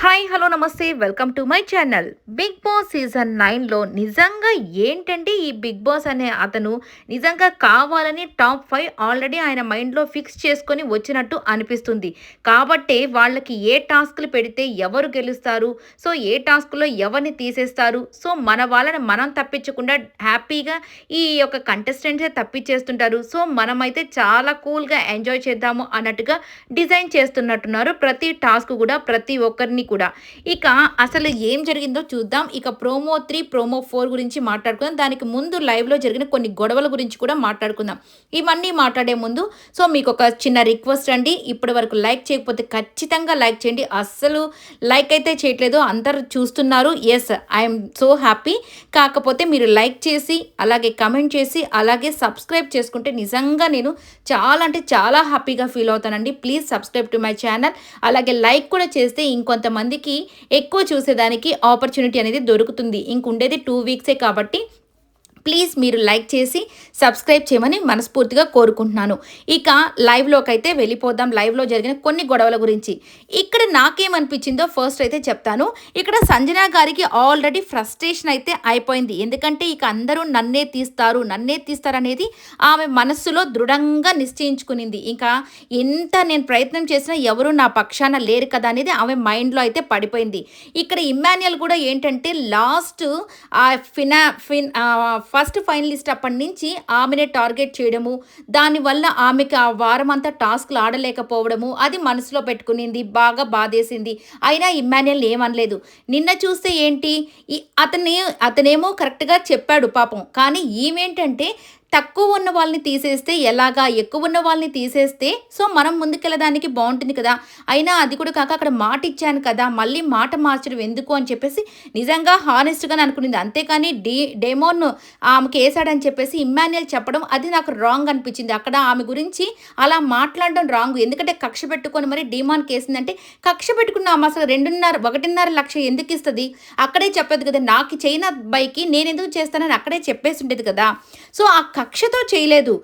Hi hello నమస్తే. Welcome to my channel. Bigg Boss season నైన్లో నిజంగా ఏంటంటే ఈ బిగ్ బాస్ అనే అతను నిజంగా కావాలని టాప్ ఫైవ్ ఆల్రెడీ ఆయన మైండ్లో ఫిక్స్ చేసుకొని వచ్చినట్టు అనిపిస్తుంది. కాబట్టే వాళ్ళకి ఏ టాస్క్లు పెడితే ఎవరు గెలుస్తారు? సో ఏ టాస్క్లో ఎవరిని తీసేస్తారు? సో మన వాళ్ళని మనం తప్పించకుండా హ్యాపీగా ఈ యొక్క కంటెస్టెంట్సే తప్పించేస్తుంటారు. సో మనమైతే చాలా కూల్గా ఎంజాయ్ చేద్దాము అన్నట్టుగా డిజైన్ చేస్తున్నట్టున్నారు. ప్రతి టాస్క్ కూడా ప్రతి ఒక్కరిని కూడా. ఇక అసలు ఏం జరిగిందో చూద్దాం. ఇక ప్రోమో త్రీ ప్రోమో ఫోర్ గురించి మాట్లాడుకుందాం. దానికి ముందు లైవ్లో జరిగిన కొన్ని గొడవల గురించి కూడా మాట్లాడుకుందాం. ఇవన్నీ మాట్లాడే ముందు సో మీకు ఒక చిన్న రిక్వెస్ట్ అండి. ఇప్పటి వరకు లైక్ చేయకపోతే ఖచ్చితంగా లైక్ చేయండి. అస్సలు లైక్ అయితే చేయట్లేదు. అందరు చూస్తున్నారు. ఎస్ ఐఎమ్ సో హ్యాపీ కాకపోతే మీరు లైక్ చేసి అలాగే కమెంట్ చేసి అలాగే సబ్స్క్రైబ్ చేసుకుంటే నిజంగా నేను చాలా అంటే చాలా హ్యాపీగా ఫీల్ అవుతానండి. Please subscribe to my channel. అలాగే లైక్ కూడా చేస్తే ఇంకొంత మందికి ఎక్కువ చూసేదానికి ఆపర్చునిటీ అనేది దొరుకుతుంది. ఇంకుండేది టూ వీక్సే కాబట్టి ప్లీజ్ మీరు లైక్ చేసి సబ్స్క్రైబ్ చేయమని మనస్ఫూర్తిగా కోరుకుంటున్నాను. ఇక లైవ్లోకి అయితే వెళ్ళిపోదాం. లైవ్లో జరిగిన కొన్ని గొడవల గురించి. ఇక్కడ నాకేమనిపించిందో ఫస్ట్ అయితే చెప్తాను. ఇక్కడ సంజన గారికి ఆల్రెడీ ఫ్రస్ట్రేషన్ అయితే అయిపోయింది. ఎందుకంటే ఇక అందరూ నన్నే తీస్తారు నన్నే తీస్తారనేది ఆమె మనస్సులో దృఢంగా నిశ్చయించుకునింది. ఇంకా ఎంత నేను ప్రయత్నం చేసినా ఎవరు నా పక్షాన లేరు కదా అనేది ఆమె మైండ్లో అయితే పడిపోయింది. ఇక్కడ ఇమ్మాన్యుయల్ కూడా ఏంటంటే లాస్ట్ ఆ ఫినా ఫిన్ ఫస్ట్ ఫైనలిస్ట్ అప్పటి నుంచి ఆమెనే టార్గెట్ చేయడము దానివల్ల ఆమెకి ఆ వారం అంతా టాస్క్లు ఆడలేకపోవడము అది మనసులో పెట్టుకునింది బాగా బాధేసింది. అయినా ఇమ్మాన్యుయల్ ఏమనలేదు. నిన్న చూస్తే ఏంటి ఈ అతని అతనేమో కరెక్ట్గా చెప్పాడు పాపం. కానీ ఈమెంటంటే తక్కువ ఉన్న వాళ్ళని తీసేస్తే ఎలాగా ఎక్కువ ఉన్న వాళ్ళని తీసేస్తే సో మనం ముందుకెళ్ళడానికి బాగుంటుంది కదా. అయినా అది కూడా కాక అక్కడ మాట ఇచ్చాను కదా మళ్ళీ మాట మార్చడం ఎందుకు అని చెప్పేసి నిజంగా హానెస్ట్గానే అనుకునింది. అంతేకాని డీ డెమోన్ ఆమెకి వేసాడని చెప్పేసి ఇమ్మాన్యుయల్ చెప్పడం అది నాకు రాంగ్ అనిపించింది. అక్కడ ఆమె గురించి అలా మాట్లాడడం రాంగ్ ఎందుకంటే కక్ష పెట్టుకొని మరి డిమాన్ కేసిందంటే కక్ష పెట్టుకున్న ఆమె అసలు రెండున్నర ఒకటిన్నర లక్ష ఎందుకు ఇస్తుంది? అక్కడే చెప్పేది కదా నాకు చైనా బైకి నేను ఎందుకు చేస్తానని అక్కడే చెప్పేసి ఉండేది కదా. సో ఆ కక్షతో చేయలేదు.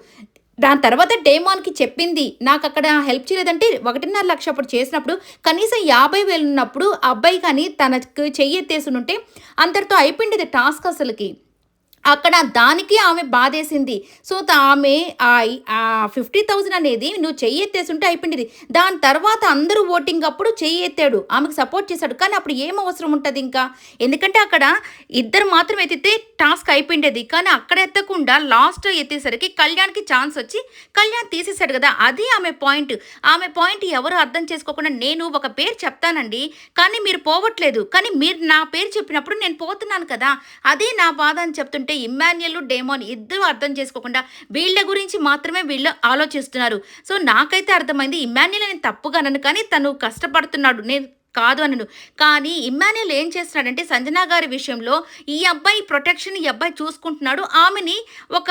దాని తర్వాత డేమాన్కి చెప్పింది నాకు అక్కడ హెల్ప్ చేయలేదంటే ఒకటిన్నర లక్ష అప్పుడు చేసినప్పుడు కనీసం యాభై వేలు ఉన్నప్పుడు అబ్బాయి కానీ తనకు చెయ్యెత్తేసి ఉంటే అందరితో అయిపోయింది టాస్క్ అసలుకి. అక్కడ దానికి ఆమె బాధేసింది. సో ఆమె ఆ ఫిఫ్టీ థౌజండ్ అనేది నువ్వు చెయ్యి ఎత్తేసుంటే అయిపోయింది. దాని తర్వాత అందరూ ఓటింగ్ అప్పుడు చెయ్యి ఎత్తాడు. ఆమెకు సపోర్ట్ చేశాడు. కానీ అప్పుడు ఏం అవసరం ఉంటుంది ఇంకా? ఎందుకంటే అక్కడ ఇద్దరు మాత్రం ఎత్తితే టాస్క్ అయిపోయిండేది. కానీ అక్కడ ఎత్తకుండా లాస్ట్ ఎత్తేసరికి కళ్యాణ్కి ఛాన్స్ వచ్చి కళ్యాణ్ తీసేశాడు కదా. అది ఆమె పాయింట్. ఆమె పాయింట్ ఎవరు అర్థం చేసుకోకుండా నేను ఒక పేరు చెప్తానండి. కానీ మీరు పోవట్లేదు. కానీ మీరు నా పేరు చెప్పినప్పుడు నేను పోతున్నాను కదా. అదే నా బాధ అని చెప్తుంటే ఇమ్మాన్యుయల్ డేమోన్ ఇద్దరు అర్థం చేసుకోకుండా వీళ్ళ గురించి మాత్రమే వీళ్ళు ఆలోచిస్తున్నారు. సో నాకైతే అర్థమైంది ఇమ్మాన్యుల్ నేను తప్పుగా అనను కానీ తను కష్టపడుతున్నాడు. నేను కాదు అనను. కానీ ఇమ్మాన్యుల్ ఏం చేస్తున్నాడంటే సంజనా గారి విషయంలో ఈ అబ్బాయి ప్రొటెక్షన్ ఈ అబ్బాయి చూసుకుంటున్నాడు. ఆమెని ఒక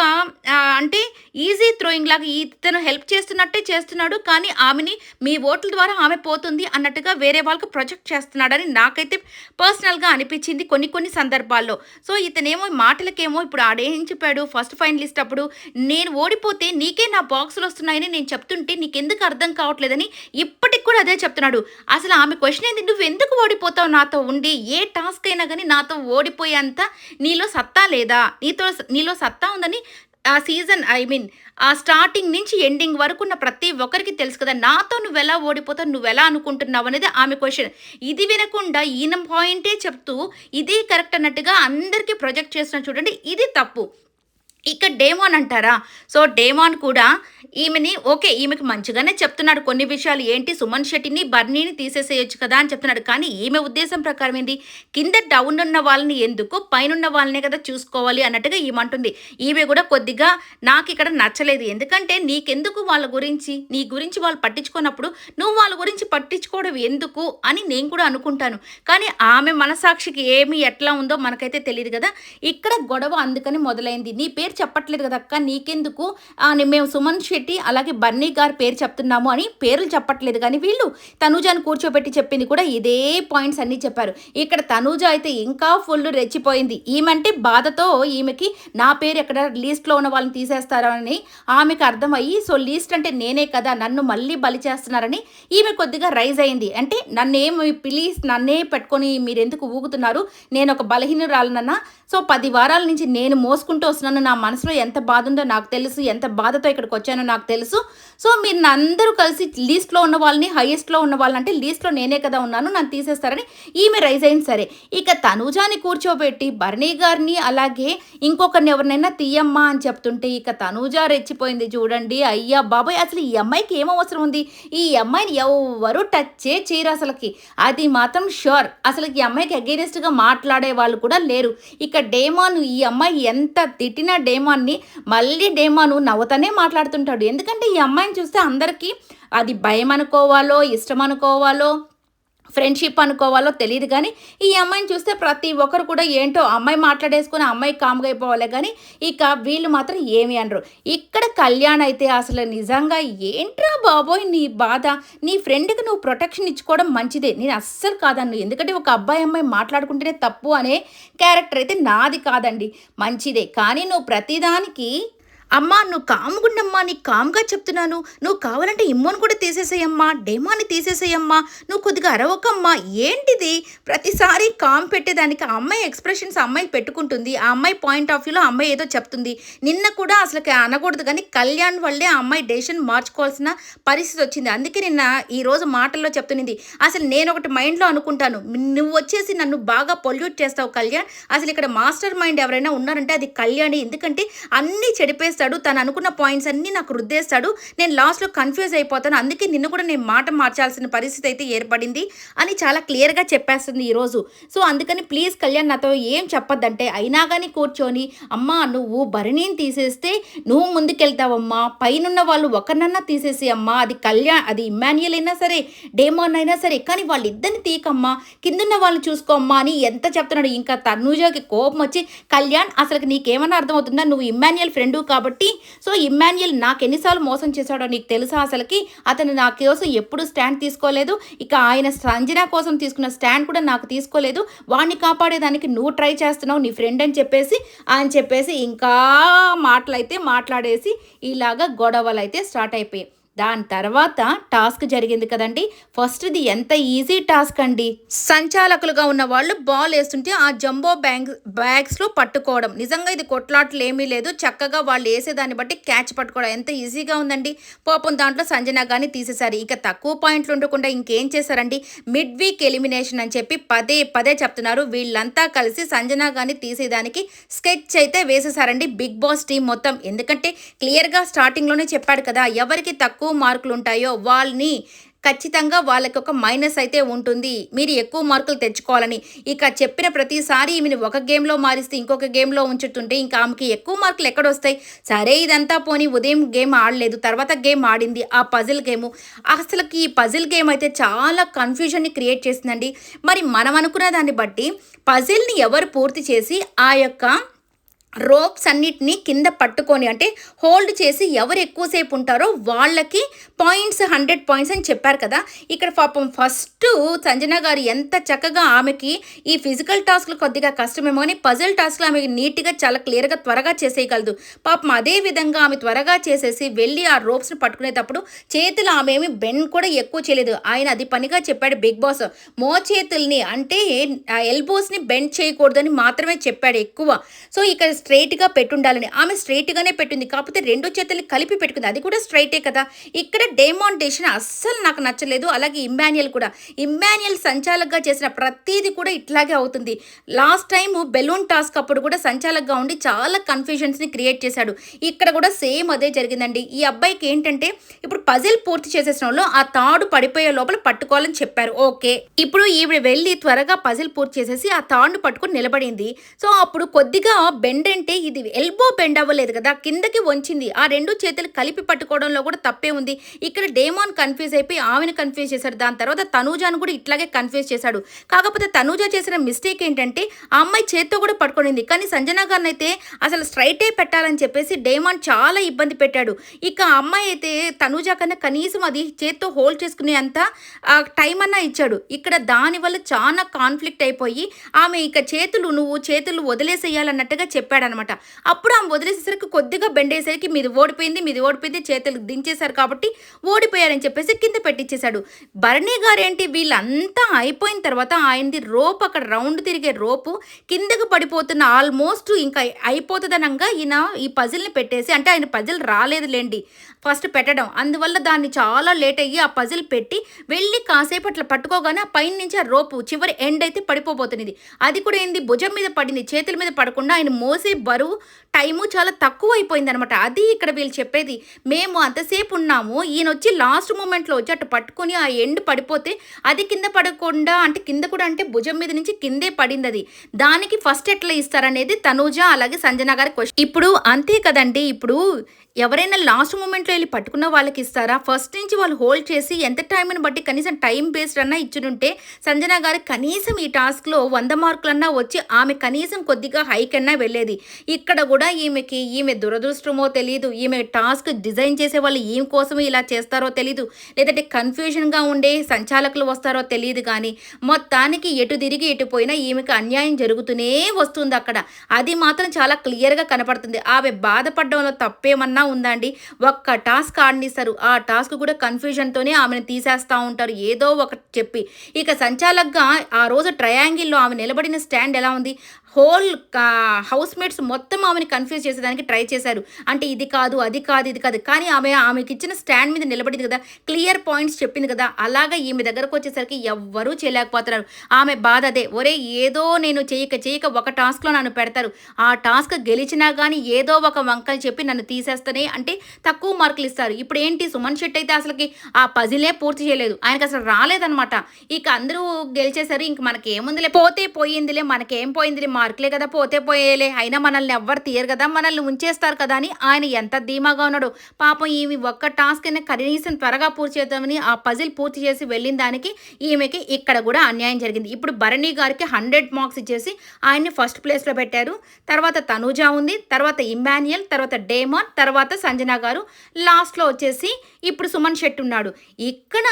అంటే ఈజీ థ్రోయింగ్ లాగా ఇతను హెల్ప్ చేస్తున్నట్టే చేస్తున్నాడు. కానీ ఆమెని మీ ఓట్ల ద్వారా ఆమె పోతుంది అన్నట్టుగా వేరే వాళ్ళకి ప్రొజెక్ట్ చేస్తున్నాడని నాకైతే పర్సనల్గా అనిపించింది కొన్ని కొన్ని సందర్భాల్లో. సో ఇతనేమో మాటలకేమో ఇప్పుడు ఆడేం చెప్పాడు ఫస్ట్ ఫైనలిస్ట్ అప్పుడు. నేను ఓడిపోతే నీకే నా బాక్సులు వస్తున్నాయని నేను చెప్తుంటే నీకెందుకు అర్థం కావట్లేదని ఇప్పటికి కూడా అదే చెప్తున్నాడు. అసలు ఆమె క్వశ్చన్ ఏంది నువ్వు ఎందుకు ఓడిపోతావు నాతో ఉండి? ఏ టాస్క్ అయినా కానీ నాతో ఓడిపోయేంత నీలో సత్తా లేదా? నీతో నీలో సత్తా ఉందని ఆ సీజన్ ఐ మీన్ ఆ స్టార్టింగ్ నుంచి ఎండింగ్ వరకు ఉన్న ప్రతి ఒక్కరికి తెలుసు కదా నాతో నువ్వు ఎలా ఓడిపోతావు నువ్వు ఎలా అనుకుంటున్నావు అనేది ఆమె క్వశ్చన్. ఇది వినకుండా ఈయన పాయింటే చెప్తూ ఇదే కరెక్ట్ అన్నట్టుగా అందరికీ ప్రొజెక్ట్ చేస్తున్నా చూడండి ఇది తప్పు. ఇక్కడ డేమాన్ అంటారా? సో డేమాన్ కూడా ఈమెని ఓకే ఈమెకి మంచిగానే చెప్తున్నాడు. కొన్ని విషయాలు ఏంటి? సుమన్ శెట్టిని బర్నీని తీసేసేయొచ్చు కదా అని చెప్తున్నాడు. కానీ ఈమె ఉద్దేశం ప్రకారం ఏంటి? కింద డౌన్ ఉన్న వాళ్ళని ఎందుకు పైన ఉన్న వాళ్ళనే కదా చూసుకోవాలి అన్నట్టుగా ఈమంటుంది ఈమె కూడా కొద్దిగా నాకు ఇక్కడ నచ్చలేదు. ఎందుకంటే నీకెందుకు వాళ్ళ గురించి? నీ గురించి వాళ్ళు పట్టించుకున్నప్పుడు నువ్వు వాళ్ళ గురించి పట్టించుకోవడం ఎందుకు అని నేను కూడా అనుకుంటాను. కానీ ఆమె మనసాక్షికి ఏమి ఎట్లా ఉందో మనకైతే తెలియదు కదా. ఇక్కడ గొడవ అందుకని మొదలైంది. నీ పేరు చెప్పట్లేదు కదా అక్క నీకెందుకు? మేము సుమన్ శెట్టి అలాగే బన్నీ గారి పేరు చెప్తున్నాము అని పేర్లు చెప్పట్లేదు. కానీ వీళ్ళు తనూజాని కూర్చోబెట్టి చెప్పింది కూడా ఇదే పాయింట్స్ అన్నీ చెప్పారు. ఇక్కడ తనూజ అయితే ఇంకా ఫుల్ రెచ్చిపోయింది. ఈమెంటే బాధతో ఈమెకి నా పేరు ఎక్కడ లీస్ట్లో ఉన్న వాళ్ళని తీసేస్తారని ఆమెకు అర్థమయ్యి సో లీస్ట్ అంటే నేనే కదా నన్ను మళ్ళీ బలి చేస్తున్నారని ఈమె కొద్దిగా రైజ్ అయింది. అంటే నన్నేమి ప్లీజ్ నన్నే పెట్టుకొని మీరు ఎందుకు ఊగుతున్నారు? నేను ఒక బలహీనురాలనన్నా. సో పది వారాల నుంచి నేను మోసుకుంటూ వస్తున్నాను నా మనసులో ఎంత బాధ ఉందో నాకు తెలుసు ఎంత బాధతో ఇక్కడికి వచ్చానో నాకు తెలుసు. సో మీరు అందరూ కలిసి లీస్ట్లో ఉన్న వాళ్ళని హైయెస్ట్లో ఉన్న వాళ్ళని అంటే లీస్ట్లో నేనే కదా ఉన్నాను నన్ను తీసేస్తారని ఈమె రైజ్ అయింది సరే. ఇక తనూజాని కూర్చోబెట్టి భరణి గారిని అలాగే ఇంకొకరిని ఎవరినైనా తీయమ్మా అని చెప్తుంటే ఇక తనూజ రెచ్చిపోయింది చూడండి. అయ్యా బాబాయ్ అసలు ఈ అమ్మాయికి ఏం అవసరం ఉంది? ఈ అమ్మాయిని ఎవరు టచ్ చేయరు అసలుకి. అది మాత్రం షూర్ అసలు ఈ అమ్మాయికి అగేనిస్ట్గా మాట్లాడే వాళ్ళు కూడా లేరు. ఇక డేమాను ఈ అమ్మాయి ఎంత తిట్టిన డేమాన్ని మళ్ళీ డేమాను నవ్వుతానే మాట్లాడుతుంటాడు. ఎందుకంటే ఈ అమ్మాయిని చూస్తే అందరికీ అది భయం అనుకోవాలో ఇష్టం అనుకోవాలో ఫ్రెండ్షిప్ అనుకోవాలో తెలియదు కానీ ఈ అమ్మాయిని చూస్తే ప్రతి ఒక్కరు కూడా ఏంటో అమ్మాయి మాట్లాడేసుకుని అమ్మాయి కామ్గా అయిపోవాలి కానీ ఇక వీళ్ళు మాత్రం ఏమి అనరు. ఇక్కడ కళ్యాణ్ అయితే అసలు నిజంగా ఏంట్రా బాబోయ్ నీ బాధ? నీ ఫ్రెండ్కి నువ్వు ప్రొటెక్షన్ ఇచ్చుకోవడం మంచిదే. నేను అస్సలు కాదన్ను. ఎందుకంటే ఒక అబ్బాయి అమ్మాయి మాట్లాడుకుంటేనే తప్పు అనే క్యారెక్టర్ అయితే నాది కాదండి. మంచిదే. కానీ నువ్వు ప్రతిదానికి అమ్మా నువ్వు కాముగుండమ్మా నీకు కామ్గా చెప్తున్నాను. నువ్వు కావాలంటే ఇమ్మోని కూడా తీసేసేయమ్మా డేమాని తీసేసేయమ్మా నువ్వు కొద్దిగా అరవకమ్మా. ఏంటిది? ప్రతిసారి కామ్ పెట్టేదానికి ఆ అమ్మాయి ఎక్స్ప్రెషన్స్ అమ్మాయి పెట్టుకుంటుంది. ఆ అమ్మాయి పాయింట్ ఆఫ్ వ్యూలో అమ్మాయి ఏదో చెప్తుంది. నిన్న కూడా అసలు అనకూడదు కానీ కళ్యాణ్ వల్లే ఆ అమ్మాయి డెసిషన్ మార్చుకోవాల్సిన పరిస్థితి వచ్చింది. అందుకే నిన్న ఈ రోజు మాటల్లో చెప్తున్నది. అసలు నేను ఒకటి మైండ్లో అనుకుంటాను. నువ్వు వచ్చేసి నన్ను బాగా పొల్యూట్ చేస్తావు కళ్యాణ్. అసలు ఇక్కడ మాస్టర్ మైండ్ ఎవరైనా ఉన్నారంటే అది కళ్యాణి. ఎందుకంటే అన్నీ రుద్దేస్తాడు తను అనుకున్న పాయింట్స్ అన్నీ నాకు రుద్దేస్తాడు. నేను లాస్ట్లో కన్ఫ్యూజ్ అయిపోతాను. అందుకే నిన్ను కూడా నేను మాట మార్చాల్సిన పరిస్థితి అయితే ఏర్పడింది అని చాలా క్లియర్గా చెప్పేస్తుంది ఈరోజు సో అందుకని ప్లీజ్ కళ్యాణ్ నాతో ఏం చెప్పొద్దంటే అయినా కానీ కూర్చొని అమ్మా నువ్వు భరణిని తీసేస్తే నువ్వు ముందుకెళ్తావమ్మా. పైనున్న వాళ్ళు ఒకరినన్నా తీసేసి అమ్మా అది కళ్యాణ్ అది ఇమాన్యుయల్ అయినా సరే డేమాన్ అయినా సరే కానీ వాళ్ళిద్దరిని తీకమ్మా కిందున్న వాళ్ళు చూసుకోమ్మా అని ఎంత చెప్తున్నాడు ఇంకా తనూజకి కోపం వచ్చి కళ్యాణ్ అసలు నీకేమన్నా అర్థమవుతుందా? నువ్వు ఇమ్మాన్యుయల్ ఫ్రెండు కాబట్టి కాబట్టి సో ఇమ్మాన్యుయల్ నాకు ఎన్నిసార్లు మోసం చేశాడో నీకు తెలుసా అసలుకి? అతను నా కోసం ఎప్పుడు స్టాండ్ తీసుకోలేదు. ఇక ఆయన సంజన కోసం తీసుకున్న స్టాండ్ కూడా నాకు తీసుకోలేదు. వాడిని కాపాడేదానికి నువ్వు ట్రై చేస్తున్నావు నీ ఫ్రెండ్ అని చెప్పేసి అని చెప్పేసి ఇంకా మాటలైతే మాట్లాడేసి ఇలాగ గొడవలు అయితే స్టార్ట్ అయిపోయాయి. దాని తర్వాత టాస్క్ జరిగింది కదండి. ఫస్ట్ది ఎంత ఈజీ టాస్క్ అండి. సంచాలకులుగా ఉన్న వాళ్ళు బాల్ వేస్తుంటే ఆ జంబో బ్యాంగ్ బ్యాగ్స్లో పట్టుకోవడం. నిజంగా ఇది కొట్లాటలు ఏమీ లేదు. చక్కగా వాళ్ళు వేసేదాన్ని బట్టి క్యాచ్ పట్టుకోవడం. ఎంత ఈజీగా ఉందండి. పాపం దాంట్లో సంజన కానీ తీసేశారు. ఇక తక్కువ పాయింట్లు ఉండకుండా ఇంకేం చేశారండి? మిడ్ వీక్ ఎలిమినేషన్ అని చెప్పి పదే పదే చెప్తున్నారు. వీళ్ళంతా కలిసి సంజన కానీ తీసేదానికి స్కెచ్ అయితే వేసేసారండి బిగ్ బాస్ టీం మొత్తం. ఎందుకంటే క్లియర్గా స్టార్టింగ్లోనే చెప్పాడు కదా ఎవరికి తక్కువ మార్కులు ఉంటాయో వాళ్ళని ఖచ్చితంగా వాళ్ళకి ఒక మైనస్ అయితే ఉంటుంది. మీరు ఎక్కువ మార్కులు తెచ్చుకోవాలని. ఇక చెప్పిన ప్రతిసారి ఈమెను ఒక గేమ్లో మారిస్తే ఇంకొక గేమ్లో ఉంచుతుంటే ఇంకా ఆమెకి ఎక్కువ మార్కులు ఎక్కడ వస్తాయి? సరే ఇదంతా పోనీ ఉదయం గేమ్ ఆడలేదు తర్వాత గేమ్ ఆడింది. ఆ పజిల్ గేమ్. అసలుకి ఈ పజిల్ గేమ్ అయితే చాలా కన్ఫ్యూజన్ని క్రియేట్ చేసిందండి. మరి మనం అనుకున్న దాన్ని బట్టి పజిల్ని ఎవరు పూర్తి చేసి ఆ యొక్క రోప్స్ అన్నిటినీ కింద పట్టుకొని అంటే హోల్డ్ చేసి ఎవరు ఎక్కువసేపు ఉంటారో వాళ్ళకి పాయింట్స్ హండ్రెడ్ పాయింట్స్ అని చెప్పారు కదా. ఇక్కడ పాపం ఫస్ట్ సంజన గారు ఎంత చక్కగా ఆమెకి ఈ ఫిజికల్ టాస్క్లు కొద్దిగా కష్టమేమో కానీ పజిల్ టాస్క్లు ఆమె నీట్గా చాలా క్లియర్గా త్వరగా చేసేయగలదు. పాపం అదే విధంగా ఆమె త్వరగా చేసేసి వెళ్ళి ఆ రోప్స్ని పట్టుకునేటప్పుడు చేతులు ఆమె ఏమి బెండ్ కూడా ఎక్కువ చేయలేదు. ఆయన అది పనిగా చెప్పాడు బిగ్ బాస్. మో చేతుల్ని అంటే ఎల్బోస్ని బెండ్ చేయకూడదని మాత్రమే చెప్పాడు ఎక్కువ. సో ఇక్కడ స్ట్రైట్గా పెట్టుండాలని. ఆమె స్ట్రైట్గానే పెట్టింది. కాకపోతే రెండు చేతులు కలిపి పెట్టుకుంది. అది కూడా స్ట్రైటే కదా. ఇక్కడ డేమాంటేషన్ అస్సలు నాకు నచ్చలేదు. అలాగే ఇమ్మాన్యుయల్ కూడా. ఇమ్మాన్యుయల్ సంచాలకగా చేసిన ప్రతిదీ కూడా ఇట్లాగే అవుతుంది. లాస్ట్ టైం బెలూన్ టాస్క్ అప్పుడు కూడా సంచాలకగా ఉండి చాలా కన్ఫ్యూజన్స్ని క్రియేట్ చేశాడు. ఇక్కడ కూడా సేమ్ అదే జరిగిందండి. ఈ అబ్బాయికి ఏంటంటే ఇప్పుడు పజిల్ పూర్తి చేసేసిన వాళ్ళు ఆ తాడు పడిపోయే లోపల పట్టుకోవాలని చెప్పారు. ఓకే ఇప్పుడు ఈవిడ వెళ్ళి త్వరగా పజిల్ పూర్తి చేసేసి ఆ తాడును పట్టుకుని నిలబడింది. సో అప్పుడు కొద్దిగా బెండ్ అంటే ఇది ఎల్బో బెండ్ అవ్వలేదు కదా. కిందకి వంచింది. ఆ రెండు చేతులు కలిపి పట్టుకోవడంలో కూడా తప్పే ఉంది. ఇక్కడ డేమాన్ కన్ఫ్యూజ్ అయిపోయి ఆమెను కన్ఫ్యూజ్ చేశాడు. దాని తర్వాత తనూజాను కూడా ఇట్లాగే కన్ఫ్యూజ్ చేశాడు. కాకపోతే తనూజ చేసిన మిస్టేక్ ఏంటంటే ఆ అమ్మాయి చేత్తో కూడా పట్టుకునింది కానీ సంజన గారిని అయితే అసలు స్ట్రైటే పెట్టాలని చెప్పేసి డేమాన్ చాలా ఇబ్బంది పెట్టాడు. ఇక ఆ అమ్మాయి అయితే తనూజ కన్నా కనీసం అది చేత్తో హోల్డ్ చేసుకునే అంత టైం అన్నా ఇచ్చాడు. ఇక్కడ దానివల్ల చాలా కాన్ఫ్లిక్ట్ అయిపోయి ఆమె ఇక చేతులు నువ్వు చేతులు వదిలేసేయాలన్నట్టుగా చెప్పాడనమాట. అప్పుడు ఆమె వదిలేసేసరికి కొద్దిగా బెండేసరికి మీది ఓడిపోయింది మీది ఓడిపోయింది చేతులు దించేశారు కాబట్టి ఓడిపోయారని చెప్పేసి కింద పెట్టించేశాడు భరణి గారేంటి? వీళ్ళంతా అయిపోయిన తర్వాత ఆయనది రోప్ అక్కడ రౌండ్ తిరిగే రోపు కిందకు పడిపోతున్న ఆల్మోస్ట్ ఇంకా అయిపోతుందనంగా ఈయన ఈ పజిల్ని పెట్టేసి అంటే ఆయన పజిల్ రాలేదులేండి ఫస్ట్ పెట్టడం. అందువల్ల దాన్ని చాలా లేట్ అయ్యి ఆ పజిల్ పెట్టి వెళ్ళి కాసేపు అట్లా పట్టుకోగానే ఆ పైన నుంచి ఆ రోపు చివరి ఎండ్ అయితే పడిపోబోతున్నది. అది కూడా ఏంది? భుజం మీద పడింది చేతుల మీద పడకుండా ఆయన మోసే బరువు టైము చాలా తక్కువ అయిపోయింది అనమాట అది ఇక్కడ వీళ్ళు చెప్పేది. మేము అంతసేపు ఉన్నాము ఈయన వచ్చి లాస్ట్ మూమెంట్లో వచ్చి అటు పట్టుకొని ఆ ఎండ్ పడిపోతే అది కింద పడకుండా అంటే కింద కూడా అంటే భుజం మీద నుంచి కిందే పడింది అది దానికి ఫస్ట్ ఎట్లా ఇస్తారనేది తనూజ అలాగే సంజన గారి క్వశ్చన్ ఇప్పుడు అంతే కదండి. ఇప్పుడు ఎవరైనా లాస్ట్ మూమెంట్లో వెళ్ళి పట్టుకున్న వాళ్ళకి ఇస్తారా? ఫస్ట్ నుంచి వాళ్ళు హోల్డ్ చేసి ఎంత టైంని బట్టి కనీసం టైం బేస్డ్ అన్నా ఇచ్చినుంటే సంజన గారు కనీసం ఈ టాస్క్లో వంద మార్కులన్నా వచ్చి ఆమె కనీసం కొద్దిగా హైక్ అన్నా వెళ్ళేది. ఇక్కడ కూడా ఈమెకి ఈమె దురదృష్టమో తెలియదు ఈమె టాస్క్ డిజైన్ చేసే వాళ్ళు ఏం కోసం ఇలా చేస్తారో తెలియదు లేదంటే కన్ఫ్యూజన్గా ఉండే సంచాలకులు వస్తారో తెలియదు కానీ మొత్తానికి ఎటు తిరిగి ఎటు పోయినా ఈమెకి అన్యాయం జరుగుతూనే వస్తుంది అక్కడ. అది మాత్రం చాలా క్లియర్గా కనపడుతుంది. ఆమె బాధపడడంలో తప్పేమన్నా ఉందండి. ఒక్క టాస్క్ ఆడనిస్తారు. ఆ టాస్క్ కూడా కన్ఫ్యూజన్తోనే ఆమెను తీసేస్తూ ఉంటారు. ఏదో ఒకటి చెప్పి. ఇక సంచాలక్గా ఆ రోజు ట్రయాంగిల్లో ఆమె నిలబడిన స్టాండ్ ఎలా ఉంది? హోల్ హౌస్మేట్స్ మొత్తం ఆమెను కన్ఫ్యూజ్ చేసేదానికి ట్రై చేశారు. అంటే ఇది కాదు అది కాదు ఇది కాదు. కానీ ఆమె ఆమెకి ఇచ్చిన స్టాండ్ మీద నిలబడింది కదా. క్లియర్ పాయింట్స్ చెప్పింది కదా. అలాగా ఈమె దగ్గరకు వచ్చేసరికి ఎవ్వరూ చేయలేకపోతున్నారు. ఆమె బాధ అదే. ఒరే ఏదో నేను చేయక చేయక ఒక టాస్క్లో నన్ను పెడతారు. ఆ టాస్క్ గెలిచినా కానీ ఏదో ఒక వంకలు చెప్పి నన్ను తీసేస్తేనే అంటే తక్కువ మార్కులు ఇస్తారు. ఇప్పుడు ఏంటి సుమన్ శెట్టి అయితే అసలుకి ఆ పజిలే పూర్తి చేయలేదు. ఆయనకు అసలు రాలేదనమాట ఇక అందరూ గెలిచేసారు ఇంక మనకి ఏముందిలే పోతే పోయిందిలే మనకేం పోయిందిలే మా పార్క్లే కదా పోతే పోయేలే. అయినా మనల్ని ఎవ్వరు తీయరు కదా మనల్ని ఉంచేస్తారు కదా అని ఆయన ఎంత ధీమాగా ఉన్నాడు. పాపం ఈమె ఒక్క టాస్క్ అయినా కనీసం త్వరగా పూర్తి చేద్దామని ఆ పజిల్ పూర్తి చేసి వెళ్ళిన దానికి ఈమెకి ఇక్కడ కూడా అన్యాయం జరిగింది. ఇప్పుడు భరణి గారికి హండ్రెడ్ మార్క్స్ ఇచ్చేసి ఆయన్ని ఫస్ట్ ప్లేస్లో పెట్టారు. తర్వాత తనూజ ఉంది తర్వాత ఇమాన్యుయల్ తర్వాత డేమాన్ తర్వాత సంజన గారు. లాస్ట్లో వచ్చేసి ఇప్పుడు సుమన్ శెట్టి ఉన్నాడు. ఇక్కడ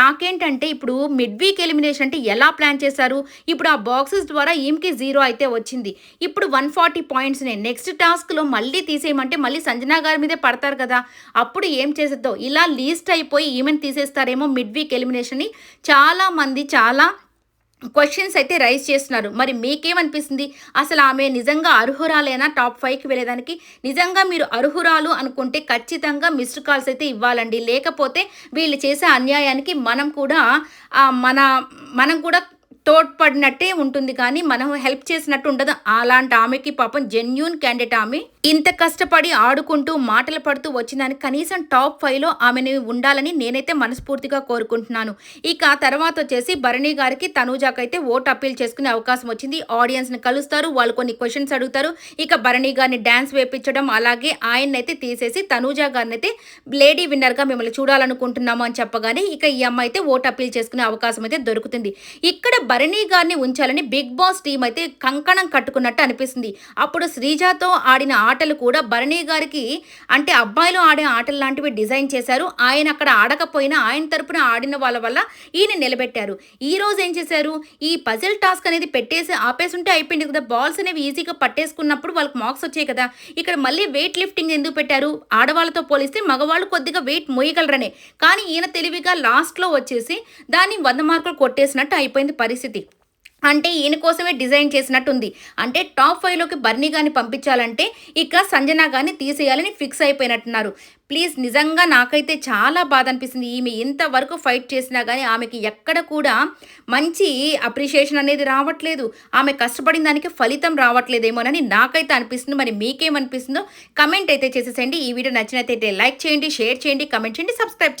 నాకేంటంటే ఇప్పుడు మిడ్ వీక్ ఎలిమినేషన్ అంటే ఎలా ప్లాన్ చేశారు? ఇప్పుడు ఆ బాక్సెస్ ద్వారా ఈమెకి జీరో అయితే వచ్చింది. ఇప్పుడు వన్ ఫార్టీ పాయింట్స్ని నెక్స్ట్ టాస్క్లో మళ్ళీ తీసేయమంటే మళ్ళీ సంజనా గారి మీదే పడతారు కదా. అప్పుడు ఏం చేసేద్దో? ఇలా లీస్ట్ అయిపోయి ఈమెను తీసేస్తారేమో మిడ్ వీక్ ఎలిమినేషన్ని చాలామంది చాలా క్వశ్చన్స్ అయితే రైజ్ చేస్తున్నారు. మరి మీకేమనిపిస్తుంది? అసలు ఆమె నిజంగా అర్హురాలేనా టాప్ ఫైవ్కి వెళ్ళేదానికి? నిజంగా మీరు అర్హురాలు అనుకుంటే ఖచ్చితంగా మిస్డ్ కాల్స్ అయితే ఇవ్వాలండి. లేకపోతే వీళ్ళు చేసే అన్యాయానికి మనం కూడా మన మనం కూడా తోడ్పడినట్టే ఉంటుంది కానీ మనం హెల్ప్ చేసినట్టు ఉండదు. అలాంటి ఆమెకి పాపం జెన్యున్ క్యాండిడేట్ ఆమె ఇంత కష్టపడి ఆడుకుంటూ మాటలు పడుతూ వచ్చిందని కనీసం టాప్ ఫైవ్లో ఆమెని ఉండాలని నేనైతే మనస్ఫూర్తిగా కోరుకుంటున్నాను. ఇక తర్వాత వచ్చేసి భరణి గారికి తనూజాకైతే ఓట్ అప్పీల్ చేసుకునే అవకాశం వచ్చింది. ఆడియన్స్ని కలుస్తారు వాళ్ళు కొన్ని క్వశ్చన్స్ అడుగుతారు. ఇక భరణి గారిని డ్యాన్స్ వేపించడం అలాగే ఆయన్నైతే తీసేసి తనూజా గారిని అయితే లేడీ విన్నర్గా మిమ్మల్ని చూడాలనుకుంటున్నాము అని చెప్పగానే ఇక ఈ అమ్మాయి అయితే ఓట్ అప్పీల్ చేసుకునే అవకాశం అయితే దొరుకుతుంది. ఇక్కడ భరణి గారిని ఉంచాలని బిగ్ బాస్ టీం అయితే కంకణం కట్టుకున్నట్టు అనిపిస్తుంది. అప్పుడు శ్రీజాతో ఆడిన ఆటలు కూడా భరణి గారికి అంటే అబ్బాయిలు ఆడే ఆటలు లాంటివి డిజైన్ చేశారు. ఆయన అక్కడ ఆడకపోయినా ఆయన తరపున ఆడిన వాళ్ళ వల్ల ఈయన నిలబెట్టారు. ఈ రోజు ఏం చేశారు? ఈ పజిల్ టాస్క్ అనేది పెట్టేసి ఆపేసుంటే అయిపోయింది కదా. బాల్స్ అనేవి ఈజీగా పట్టేసుకున్నప్పుడు వాళ్ళకి మార్క్స్ వచ్చాయి కదా. ఇక్కడ మళ్ళీ వెయిట్ లిఫ్టింగ్ ఎందుకు పెట్టారు? ఆడవాళ్ళతో పోలిస్తే మగవాళ్ళు కొద్దిగా వెయిట్ మోయగలరనే. కానీ ఈయన తెలివిగా లాస్ట్లో వచ్చేసి దాన్ని వంద మార్కులు కొట్టేసినట్టు అయిపోయింది పరిస్థితి. అంటే ఈయన కోసమే డిజైన్ చేసినట్టుంది. అంటే టాప్ ఫైవ్లోకి బర్నీ గాని పంపించాలంటే ఇక సంజన గాని తీసేయాలని ఫిక్స్ అయిపోయినట్టున్నారు. ప్లీజ్ నిజంగా నాకైతే చాలా బాధ అనిపిస్తుంది ఈమె ఇంతవరకు ఫైట్ చేసినా కానీ ఆమెకి ఎక్కడ కూడా మంచి అప్రిషియేషన్ అనేది రావట్లేదు. ఆమె కష్టపడిన దానికి ఫలితం రావట్లేదేమోనని నాకైతే అనిపిస్తుంది. మరి మీకేమనిపిస్తుందో కమెంట్ అయితే చేసేసండి ఈ వీడియో నచ్చినట్లయితే లైక్ చేయండి షేర్ చేయండి కమెంట్ చేయండి సబ్స్క్రైబ్ చేసుకోండి